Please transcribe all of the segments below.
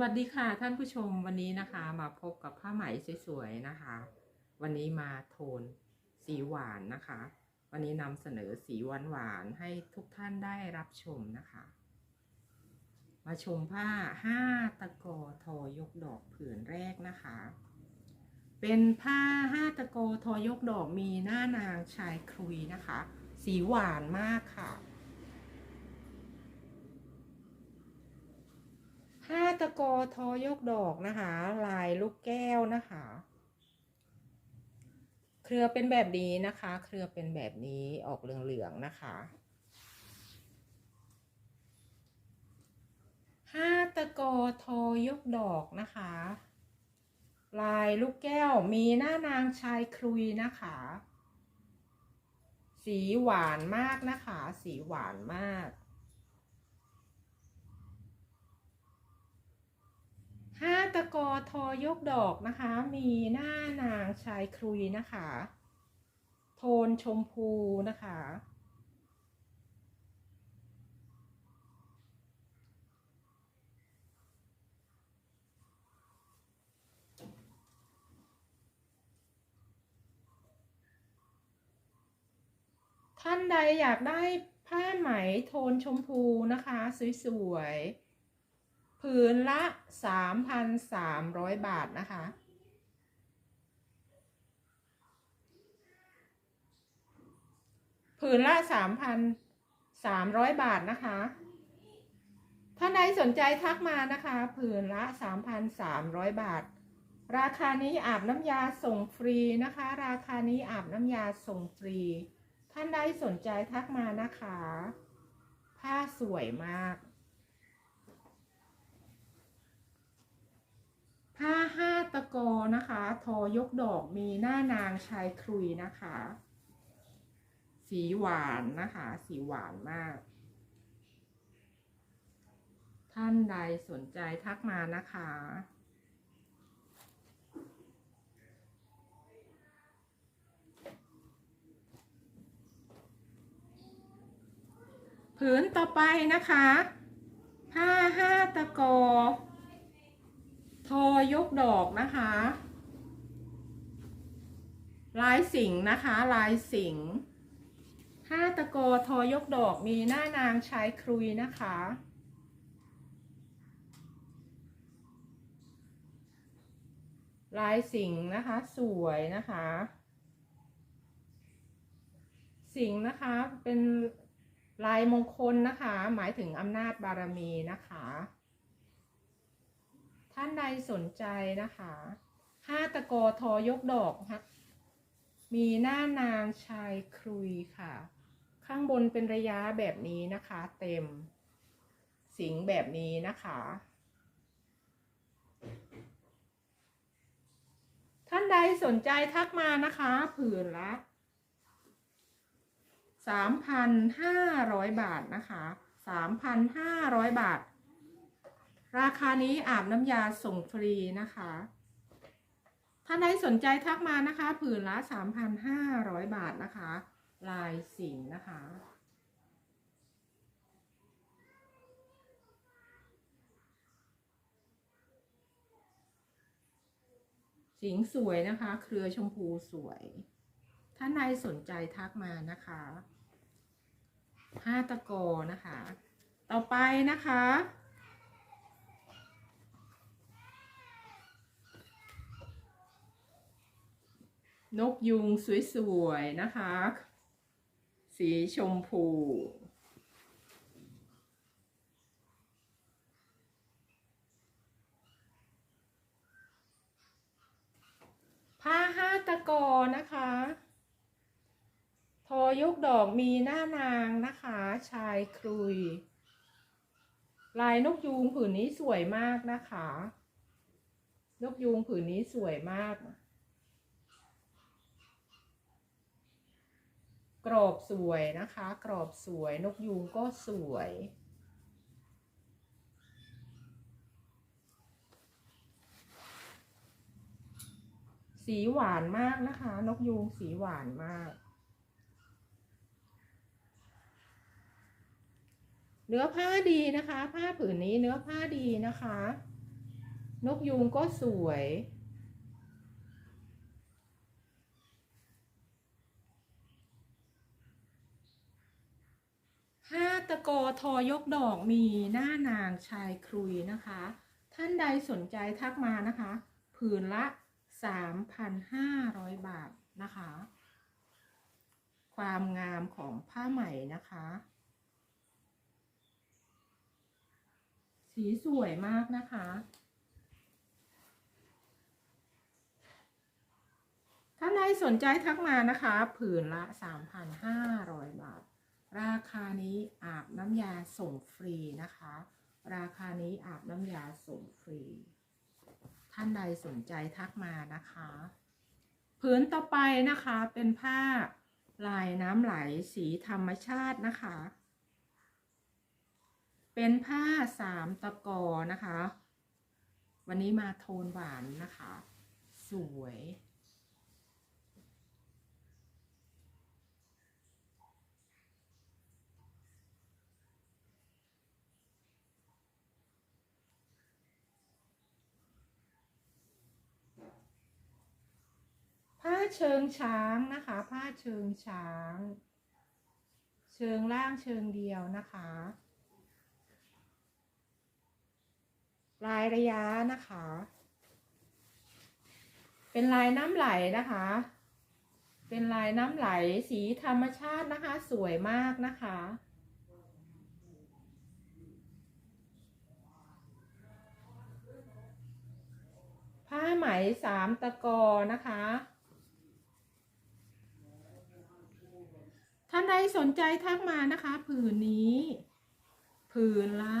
วัสดีค่ะท่านผู้ชมวันนี้นะคะมาพบกับผ้าไหมสวยๆนะคะ วันนี้มาโทนสีหวานนะคะ วันนี้นำเสนอสีหวานๆให้ทุกท่านได้รับชมนะคะ มาชมผ้าห้าตะกอทอยกดอกผืนแรกนะคะ เป็นผ้าห้าตะกอทอยกดอกมีหน้านางชายครุยนะคะ สีหวานมากค่ะ ห้าตะกอทอยกดอกนะคะ ลายลูกแก้วนะคะ เครือเป็นแบบนี้นะคะ เครือเป็นแบบนี้ออกเหลืองๆนะคะห้าตะกอทอยกดอกนะคะ ลายลูกแก้วมีหน้านางชายครุยนะคะ สีหวานมากนะคะ สีหวานมาก ห้าตะกอทอยกดอกนะคะ มีหน้านางชายครุยนะคะ โทนชมพูนะคะ ท่านใดอยากได้ผ้าไหมโทนชมพูนะคะ สวยๆ ผืนละ 3,300 บาทนะคะ ผืนละ 3,300 บาทนะคะ ท่านใดสนใจทักมานะคะ ผืนละ 3,300 บาท ราคานี้อาบน้ำยาส่งฟรีนะคะ ราคานี้อาบน้ำยาส่งฟรี ท่านใดสนใจทักมานะคะ ผ้าสวยมาก ผ้าห้าตะกอนะคะ ทอยกดอกมีหน้านางชายครุยนะคะ สีหวานนะคะ สีหวานมาก ท่านใดสนใจทักมานะคะผืนต่อไปนะคะ ผ้าห้าตะกอ ทอยกดอกนะคะ ลายสิงห์นะคะ ลายสิงห์ห้าตะกอทอยกดอกมีหน้านางชายครุยนะคะ ลายสิงห์นะคะ สวยนะคะ สิงห์นะคะเป็นลายมงคลนะคะ หมายถึงอำนาจบารมีนะคะ ท่านใดสนใจนะคะห้าตะโกทอยกดอกค่ะมีหน้านางชายครุยค่ะ ข้างบนเป็นระยะแบบนี้นะคะ เต็ม สิงแบบนี้นะคะ ท่านใดสนใจทักมานะคะ ผืนละสามพันห้าร้อยบาทนะคะสามพันห้าร้อยบาท ราคานี้อาบน้ำยาส่งฟรีนะคะ ท่านใดสนใจทักมานะคะ ผืนละสามพันห้าร้อยบาทนะคะ ลายสิงนะคะ สิงสวยนะคะ เครือชมพูสวย ท่านใดสนใจทักมานะคะห้าตะโกนะคะ ต่อไปนะคะ นกยุงสวยๆนะคะ สีชมพู ผ้าห้าตะกอนะคะ ทอยกดอกมีหน้านางนะคะ ชายครุย ลายนกยูงผืนนี้สวยมากนะคะ นกยูงผืนนี้สวยมาก กรอบสวยนะคะ กรอบสวยนกยูงก็สวย สีหวานมากนะคะ นกยูงสีหวานมาก เนื้อผ้าดีนะคะ ผ้าผืนนี้เนื้อผ้าดีนะคะ นกยูงก็สวย ห้าตะกอทอยกดอกมีหน้านางชายครุยนะคะ ท่านใดสนใจทักมานะคะ ผืนละ 3,500 บาทนะคะ ความงามของผ้าไหมนะคะ สีสวยมากนะคะท่านใดสนใจทักมานะคะ ผืนละ 3,500 บาท ราคานี้อาบน้ำยาส่งฟรีนะคะ ราคานี้อาบน้ำยาส่งฟรี ท่านใดสนใจทักมานะคะผืนต่อไปนะคะเป็นผ้าลายน้ำไหลสีธรรมชาตินะคะ เป็นผ้าสามตะกอนะคะ วันนี้มาโทนหวานนะคะ สวย เชิงช้างนะคะ ผ้าเชิงช้าง เชิงล่างเชิงเดียวนะคะลายระยะนะคะ เป็นลายน้ำไหลนะคะ เป็นลายน้ำไหลสีธรรมชาตินะคะ สวยมากนะคะผ้าไหมสามตะกอนะคะ ท่านใดสนใจทักมานะคะ ผืนนี้ ผืนละ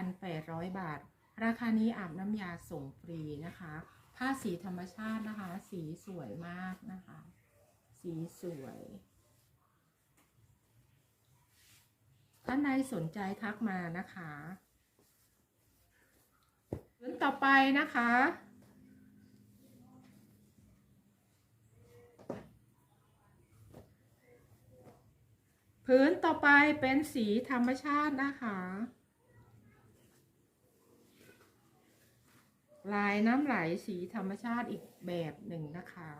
1,800 บาท ราคานี้อาบน้ำยาส่งฟรีนะคะ ผ้าสีธรรมชาตินะคะ สีสวยมากนะคะ สีสวย ท่านใดสนใจทักมานะคะผืนต่อไปนะคะ พื้นต่อไปเป็นสีธรรมชาตินะคะ ลายน้ำไหลสีธรรมชาติอีกแบบหนึ่งนะคะ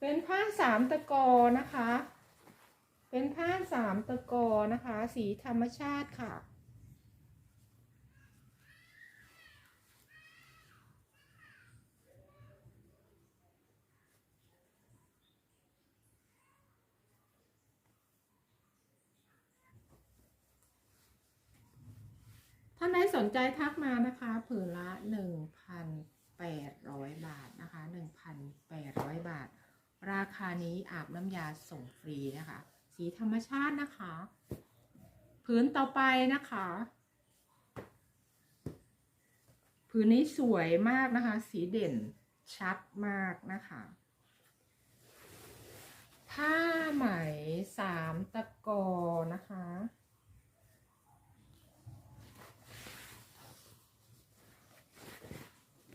เป็นผ้าสามตะกอนะคะ เป็นผ้าสามตะกอนะคะ สีธรรมชาติค่ะ ท่านใดสนใจทักมานะคะ ผืนละหน1,800 บาทนะคะ 1,800 บาท ราคานี้อาบน้ำยาส่งฟรีนะคะ สีธรรมชาตินะคะ ผืนต่อไปนะคะ ผืนนี้สวยมากนะคะ สีเด่นชัดมากนะคะ ผ้าไหมสามตะกอนะคะ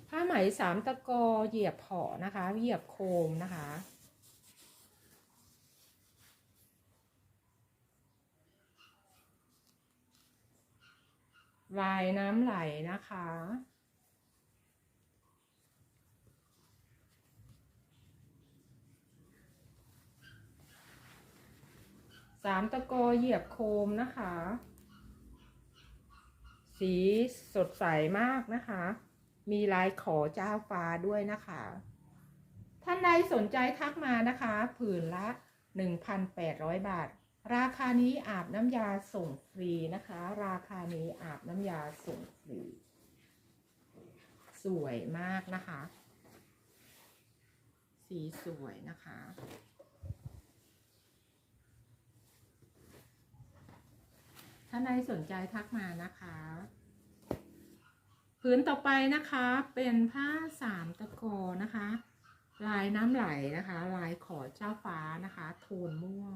ผ้าไหมสามตะกอเหยียบเผานะคะ เหยียบโคมนะคะ ลายน้ำไหลนะคะ สามตะกอเหยียบโคมนะคะ สีสดใสมากนะคะ มีลายขอเจ้าฟ้าด้วยนะคะ ท่านใดสนใจทักมานะคะ ผืนละ 1,800 บาท ราคานี้อาบน้ำยาส่งฟรีนะคะ ราคานี้อาบน้ำยาส่งฟรี สวยมากนะคะ สีสวยนะคะท่านใดสนใจทักมานะคะผืนต่อไปนะคะเป็นผ้าสามตะกอนะคะ ลายน้ำไหลนะคะ ลายขอเจ้าฟ้านะคะ โทนม่วง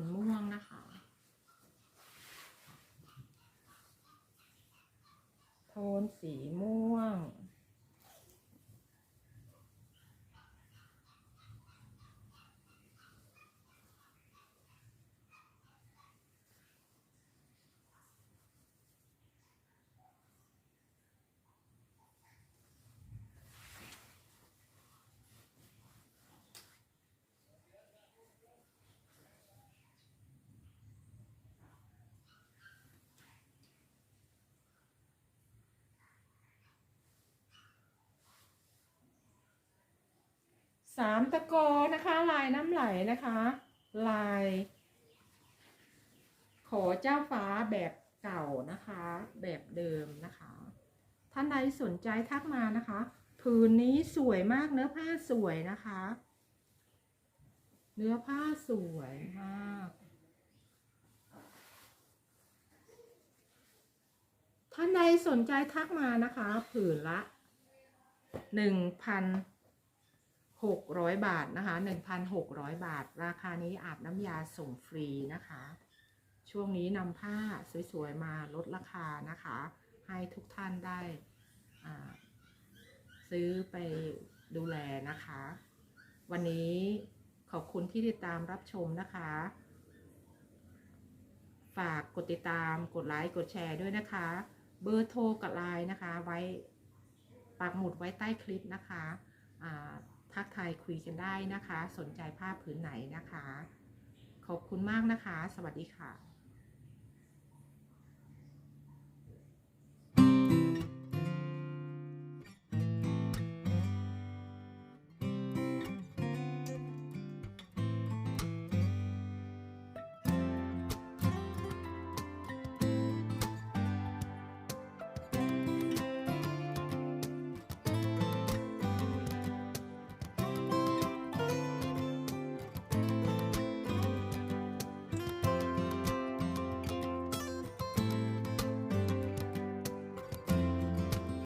นม่วงนะคะ โทนสีม่วง สามตะกอนะคะ ลายน้ำไหลนะคะ ลาย ขอเจ้าฟ้าแบบเก่านะคะ แบบเดิมนะคะ ท่านใดสนใจทักมานะคะ ผืนนี้สวยมากเนื้อผ้าสวยนะคะ เนื้อผ้าสวยมากท่านใดสนใจทักมานะคะ ผืนละหนึ่งพัน หกร้อยบาทนะคะหนึ่งพันหกร้อยบาท ราคานี้อาบน้ำยาส่งฟรีนะคะ ช่วงนี้นำผ้าสวยๆมาลดราคานะคะ ให้ทุกท่านได้ซื้อไปดูแลนะคะ วันนี้ขอบคุณที่ติดตามรับชมนะคะ ฝากกดติดตามกดไลค์กดแชร์ด้วยนะคะ เบอร์โทรกับไลน์นะคะ ไว้ปักหมุดไว้ใต้คลิปนะคะอ่า ทักทายคุยกันได้นะคะ สนใจผ้าผืนไหนนะคะ ขอบคุณมากนะคะ สวัสดีค่ะ